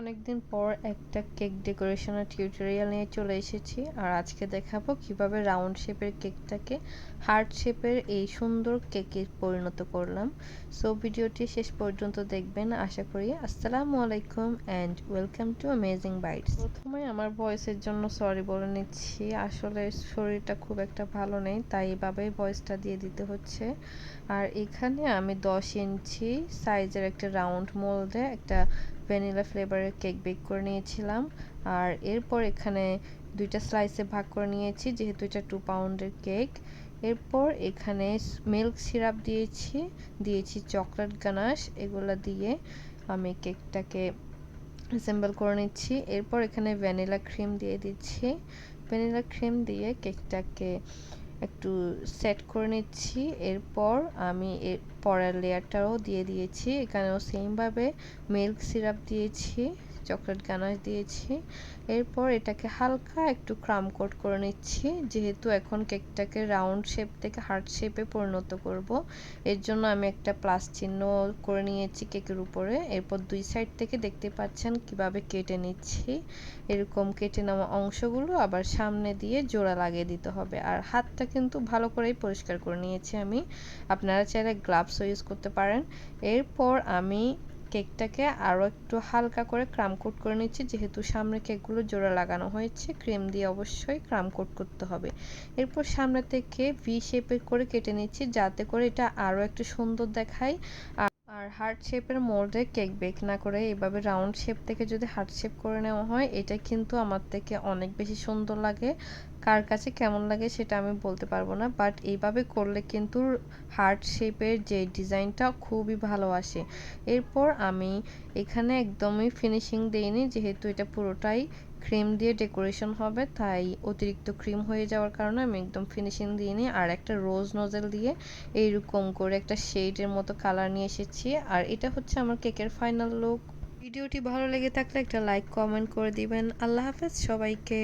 অনেকদিন পর একটা কেক ডেকোরেশনের টিউটোরিয়াল নিয়ে চলে এসেছি আর আজকে দেখাবো কীভাবে রাউন্ড শেপের কেকটাকে হার্ট শেপের এই সুন্দর কেকে পরিণত করলাম। সো ভিডিওটি শেষ পর্যন্ত দেখবেন, আশা করি। আসসালামু আলাইকুম and welcome to amazing bytes. প্রথমে আমার ভয়েসের জন্য সরি বলে নিচ্ছি। আসলে শরীরটা খুব একটা ভালো নেই, তাই এভাবেই ভয়েসটা দিয়ে দিতে হচ্ছে। আর এখানে আমি দশ ইঞ্চি সাইজের একটা রাউন্ড মোল্ডে একটা ভ্যানিলা ফ্লেভারের কেক বেক করে নিয়েছিলাম। আর এরপর এখানে দুইটা স্লাইসে ভাগ করে নিয়েছি, যেহেতু এটা টু পাউন্ডের কেক। এরপর এখানে মিল্ক সিরাপ দিয়েছি দিয়েছি চকলেট গানাশ এগুলো দিয়ে আমি কেকটাকে অ্যাসেম্বল করে নিচ্ছি। এরপর এখানে ভ্যানিলা ক্রিম দিয়ে দিচ্ছি। ভ্যানিলা ক্রিম দিয়ে কেকটাকে একটু সেট করে নিচ্ছি। এরপর আমি এর পরের লেয়ারটাও দিয়ে দিয়েছি। এখানেও সেমভাবে মিল্ক সিরাপ দিয়েছি। চকলেট গানাশ দিয়েছি। এরপর এটাকে হালকা একটু ক্রাম কোট করে নিচ্ছি। যেহেতু এখন কেকটাকে রাউন্ড শেপ থেকে হার্ট শেপে পরিণত করব, এর জন্য আমি একটা প্লাস চিহ্ন করে নিয়েছি কেকের উপরে। এরপর দুই সাইড থেকে দেখতে পাচ্ছেন কীভাবে কেটে নিচ্ছি। এরকম কেটে নেওয়া অংশগুলো আবার সামনে দিয়ে জোড়া লাগিয়ে দিতে হবে। আর হাতটা কিন্তু ভালো করেই পরিষ্কার করে নিয়েছি আমি। আপনারা চাইলে গ্লাভসও ইউজ করতে পারেন। এরপর আমি কেকটাকে আরও একটু হালকা করে ক্রাম কোট করে নিচ্ছি। যেহেতু সামনে কেকগুলো জোড়া লাগানো হয়েছে, ক্রিম দিয়ে অবশ্যই ক্রাম কোট করতে হবে। এরপর সামনে থেকে ভি শেপের করে কেটে নিচ্ছি, যাতে করে এটা আরও একটু সুন্দর দেখায়। আর হার্ট শেপের মোল্ডে কেক বেক না করে এভাবে রাউন্ড শেপ থেকে যদি হার্ট শেপ করে নেওয়া হয়, এটা কিন্তু আমার থেকে অনেক বেশি সুন্দর লাগে। কার কাছে কেমন লাগে সেটা আমি বলতে পারব না বাট এইভাবে করলে কিন্তু হার্ট শেপের যে ডিজাইনটা খুবই ভালো আসে। এরপর আমি এখানে একদমই ফিনিশিং দেইনি, যেহেতু এটা পুরোটাই ক্রিম দিয়ে ডেকোরেশন হবে, তাই অতিরিক্ত ক্রিম হয়ে যাওয়ার কারণে আমি একদম ফিনিশিং দিইনি। আর একটা রোজ নজেল দিয়ে এইরকম করে একটা শেডের মতো কালার নিয়ে এসেছি। আর এটা হচ্ছে আমার কেকের ফাইনাল লুক। ভিডিওটি ভালো লেগে থাকলে একটা লাইক, কমেন্ট করে দিবেন। আল্লাহ হাফেজ সবাইকে।